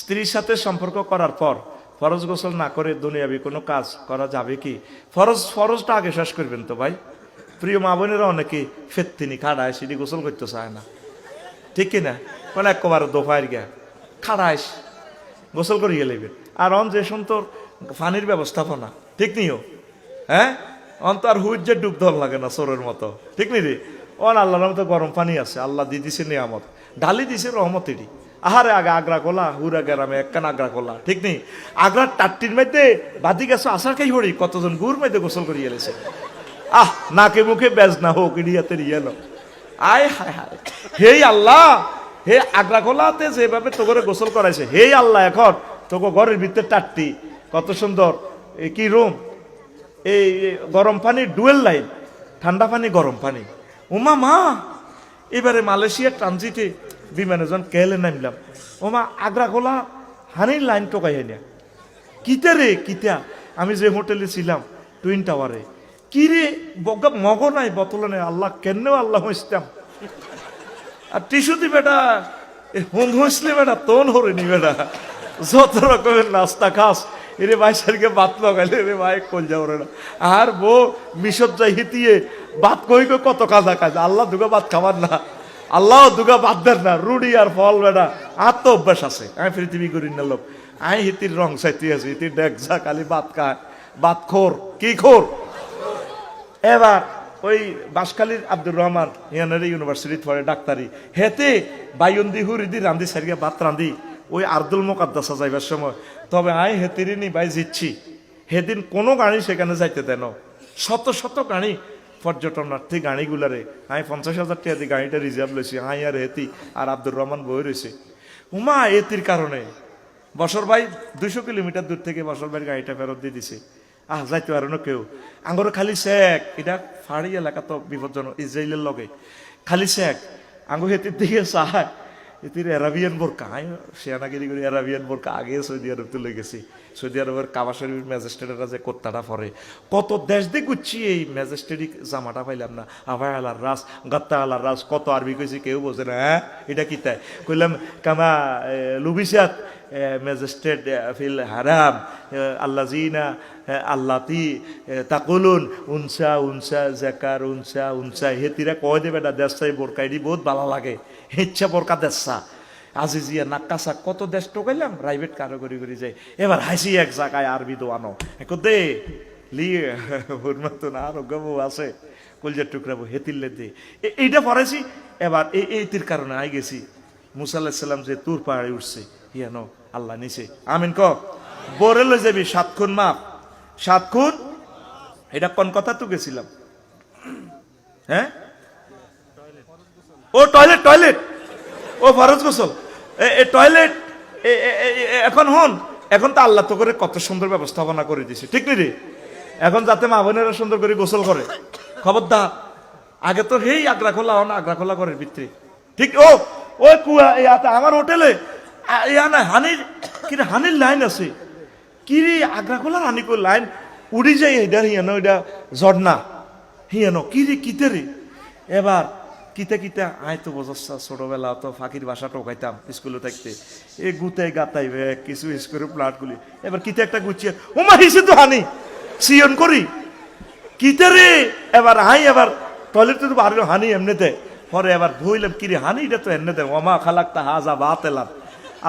স্ত্রীর সাথে সম্পর্ক করার পর ফরজ গোসল না করে দুনিয়াবি কোনো কাজ করা যাবে কি? ফরজ, ফরজটা আগে শেষ করবেন তো ভাই। প্রিয় মা বোনেরা অনেকে ফেত্তিনি, খাড়ায় সেটি গোসল করতে চায় না। ঠিক কিনা? মানে একবার দোফায়ের গিয়া খাড়াইস গোসল করিয়ে লেবেন আর অন যে সন্তর পানির ব্যবস্থাপনা, ঠিক নিও হ্যাঁ? অন তো আর হুইট যে ডুব ধর লাগে না চোরের মতো। ঠিক নি রে? অন আল্লাহর মতো গরম পানি আছে, আল্লাহ দি দিছে নিয়ামত। ডালি দিছে রহমতেরই। আহারে আগে আগ্রা কোলা, হুরা গেরামে একখান আগ্রা কোলা। ঠিক নেই? আগ্রার টাট্টির মধ্যে বাদি গেছো আসার খাই হরি কতজন গুড় মধ্যে গোসল করিয়ে এলেছে আহ, নাকে মুখে বেজ না হোক ইডিয়াতের ইয়েলো আয় হায় হায়। হেই আল্লাহ, হে আগ্রা কোলাতে যেভাবে তোকে গোসল করাইছে হেই আল্লাহ এখন তোকে ঘরের ভিতরে টাট্টি। কত সুন্দর। কি রুম? এই গরম পানি, ডুয়েল লাইন। ঠান্ডা পানি, গরম পানি। ওমা মা, এবারে মালয়েশিয়া ট্রানজিটে বিমানে যখন কেলে নামলাম ওমা আগ্রা কোলা, হানি লাইন টোকাই না কিতা রে কিতা? আমি যে হোটেলে ছিলাম, টুইন টাওয়ারে কি রে বগা মগ নাই বোতলে নাই, আল্লাহ কেন আল্লাহ হইতাম আর টিস্যুতি বেটা হোম হইসলে বেটা, তোন হরেনি বেটা। যত রকমের নাস্তা খাস এরে ভাই সারকে বাত লাগাইলে রে ভাই কোন যাও রে আর বউ মিশর যাই হিতিয়ে বাত কই কত কাজা কাজ আল্লাহ দুগা ভাত খাবার না। আল্লাহ দুগা বাদ দেন না, রুডি আর ফল বেড়া। তো অভ্যাস আছে। আমি পৃথিবী করি না, লোক। আমি হিতির রং চাইতে আছি হিতির ডেকজা খালি ভাত খায়। ভাত খোর। কি খোর? এবার ওই বাসখালীর আব্দুর রহমান ইয়ানের ইউনিভার্সিটি পড়ে ডাক্তারি। হেতে বাইন্দি হুরিদি রান্ধি সারিয়া ভাত রান্দি ওই আব্দুল মোকাদ্দাসা যাইবার সময়। তবে আই হেতিরি নি বাই জিচ্ছি সেদিন কোনো গাড়ি সেখানে যাইতে দেন শত শত গাড়ি পর্যটনার্থী গাড়িগুলারে। আমি পঞ্চাশ হাজার টাকা দিয়ে গাড়িটা রিজার্ভ লইছি আই আর হেতি আর আব্দুর রহমান বই রয়েছে উমা এতির কারণে বসর ভাই দুশো কিলোমিটার দূর থেকে বসর ভাইয়ের গাড়িটা ফেরত দিয়ে দিছে। আহ, যাইতে পারে না কেউ। আঙ্গর খালি শেখ এটা ফাড়ি এলাকা তো বিপজ্জনক ইসরায়েলের লগে। খালি শেখ আঙ্গু হেতির দিকে চায় এতির অ্যারাবিয়ান বোরকা আমি সেনাগিরি করে অ্যারাবিয়ান বোরকা আগে সৌদি আরব তুলে গেছি সৌদি আরবের কাবা শরীফ ম্যাজিস্ট্রেটেরা যে কোত্তাটা পরে কত দেশ দিয়ে ঘুরছি এই ম্যাজিস্ট্রেটিক জামাটা পাইলাম না আভাই আলার রাস গত্তা আলার রাস কত আরবি কইছি কেউ বোঝে না হ্যাঁ এটা কি তাই কইলাম কামা লুবিসাত ম্যাজিস্ট্রেট ফিল হারাম আল্লাহ জিনা আল্লাতি তাকুলুন, উনসা উনসা জাকার, উনসা উনসা হেতিরা কয় দেবে না দেশাই বোরকাইডি বহুত ভালো লাগে। ইচ্ছা বোরকা দেশা আজিজিয়া নাক্কাসা কত দেশ টোকাইলাম প্রাইভেট কারও করি যাই এবার হাসি এক জায়গায় আরবি দোয়ানো। দে লিয়ে ওর মতো না গবু আছে। কলজার টুকরাবো হেতিল্লে দে। এইটা পড়াইছি, এবার এই এইটির কারণে আই গেছি। মুসা আলাহিসাল্লাম যে তুর পাহাড়ে উঠছে। ইয়ানো আল্লাহ নিছে। আমিন ক? বরে লই যাবি, সাত খুন মাপ। সাত খুন? এটা কোন কথা তো গেছিলাম। হ্যাঁ? ও, টয়লেট টয়লেট। ও, ফরজ গোসল। এ- টয়লেট এখন হন। এখন তো আল্লাহ তো করে কত সুন্দর ব্যবস্থাপনা করে দিছে, ঠিক নি রে? এখন যাতে মা বোনেরা সুন্দর করে গোসল করে। খবরদার, আগে তো হেই আগ্রা খোলা হন আগ্রা খোলা করে ভিতরে। ঠিক, ও, ওই কুয়া আমার হোটেলে না হানির কি হানির লাইন আছে। কি রে আগ্রা খোলা হানি কো লাইন? উড়ি যায় এটা হিয়ানো এটা ঝর্ণা হিয়ানো কি রে কিতে রে এবার কিতে কিতে আয় তো বোঝাচ্ছা ছোটবেলা তো ফাঁকির বাসা টোকাইতাম স্কুলে থাকতে। এ গুতে গাতাই বে, কিছু স্কুলে প্লাটগুলি এবার কিতে একটা গুছিয়ে ওমা হিসে তো হানি। সিয়ন করি। কিতে রে এবার হাই এবার টয়লেটে তো বাড়ির হানি এমনিতে। পরে এবার ধুইলাম কিরে হানি এটা তো এমনিতে। ওমা খালাক্তা হাজা বাতেলাম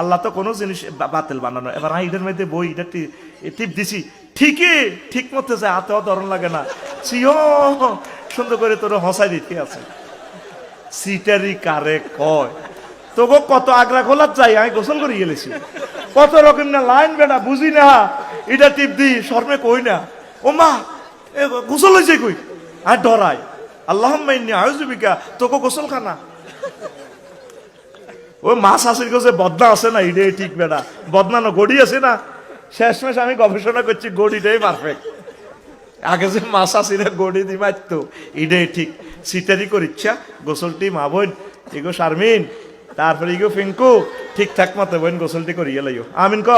আল্লাহ তো কোনো জিনিস বাতিল বানানো এবার হাই এটার মধ্যে বই, এটা টিপ দিছি। ঠিকই, ঠিক মতো যায়, হাতেও ধরন লাগে না। সিও সুন্দর করে তোর হসাই দিতে আছে। সিটারি কারে কয়? তোকে কত আগ্রা খোলার চাই আমি গোসল করে গেলেছি। কত রকম না লাইন বেটা বুঝি না। এটা টিপ দি, শর্মে কই না। ও মা গোসল হয়েছে কই? আর ডরাই আল্লাহ আয়ুজুবিকা তোকে গোসল খানা ওই মাছ আসির কাছে বদনা আছে না ইডে ঠিক বেড়া। বদনা না, গড়ি আছে না। শেষমেশ আমি গবেষণা করছি, গড়িটাই পারফেক্ট আগে যে মাছ আসিরে গড়ি দি মারতো ইডে ঠিক। সিটারি করিচ্ছা গোসলটি মা বোন, এগো শারমিন, তারপরে ইগো ফিঙ্কু, ঠিকঠাক মতো বোন গোসলটি করিয়ে লাইও। আমিন ক?